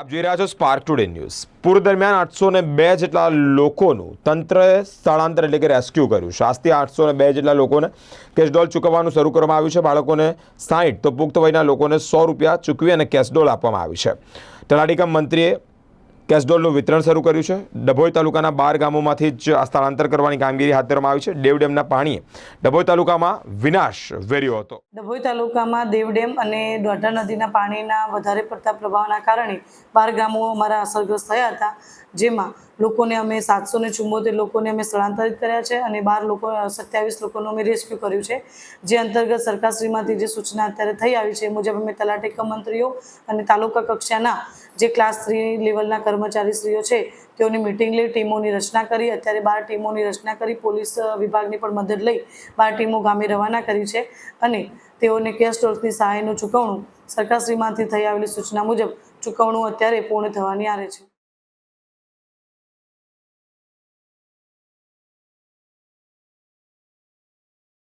આપ જોઈ રહ્યા છો સ્પાર્ક ટુડે ન્યૂઝ પૂર દરમિયાન આઠસો ને બે જેટલા લોકોનું તંત્રએ સ્થળાંતર એટલે કે રેસ્ક્યુ કર્યું. શાસ્ત્રી આઠસો ને બે જેટલા લોકોને કેશડોલ ચૂકવવાનું શરૂ કરવામાં આવ્યું છે. બાળકોને સાહીઠ તો પુખ્ત વયના લોકોને સો રૂપિયા ચૂકવી અને કેશડોલ આપવામાં આવી છે. તલાટીકમ મંત્રીએ કેશડોલનું વિતરણ શરૂ કર્યું છે. ડભોઈ તાલુકાના બાર ગામોમાંથી જ સ્થળાંતર કરવાની કામગીરી હાથ ધરવામાં આવી છે. દેવ ડેમના પાણીએ ડભોઈ તાલુકામાં વિનાશ વેર્યો હતો. ડભોઈ તાલુકામાં દેવ ડેમ અને દોઢા નદીના પાણીના વધારે પડતા પ્રભાવના કારણે બાર ગામો અમારા અસરગ્રસ્ત થયા હતા. જેમાં લોકોને અમે સાતસો ને ચુમ્મોતેર લોકોને અમે સ્થળાંતરિત કર્યા છે અને બાર લોકો, સત્યાવીસ લોકોનું અમે રેસ્ક્યુ કર્યું છે. જે અંતર્ગત સરકારશ્રીમાંથી જે સૂચના અત્યારે થઈ આવી છે એ મુજબ અમે તલાટી મંત્રીઓ અને તાલુકા કક્ષાના જે ક્લાસ થ્રી લેવલના કર્મચારીશ્રીઓ છે, તેઓની મિટિંગ લઈ, ટીમોની રચના કરી. અત્યારે બાર ટીમોની રચના કરી, પોલીસ વિભાગની પણ મદદ લઈ બાર ટીમો ગામે રવાના કરી છે અને તેઓને કેશ ટોલ્સની સહાયનું ચૂકવણું સરકારશ્રીમાંથી થઈ આવેલી સૂચના મુજબ ચૂકવણું અત્યારે પૂર્ણ થવાની આરે છે.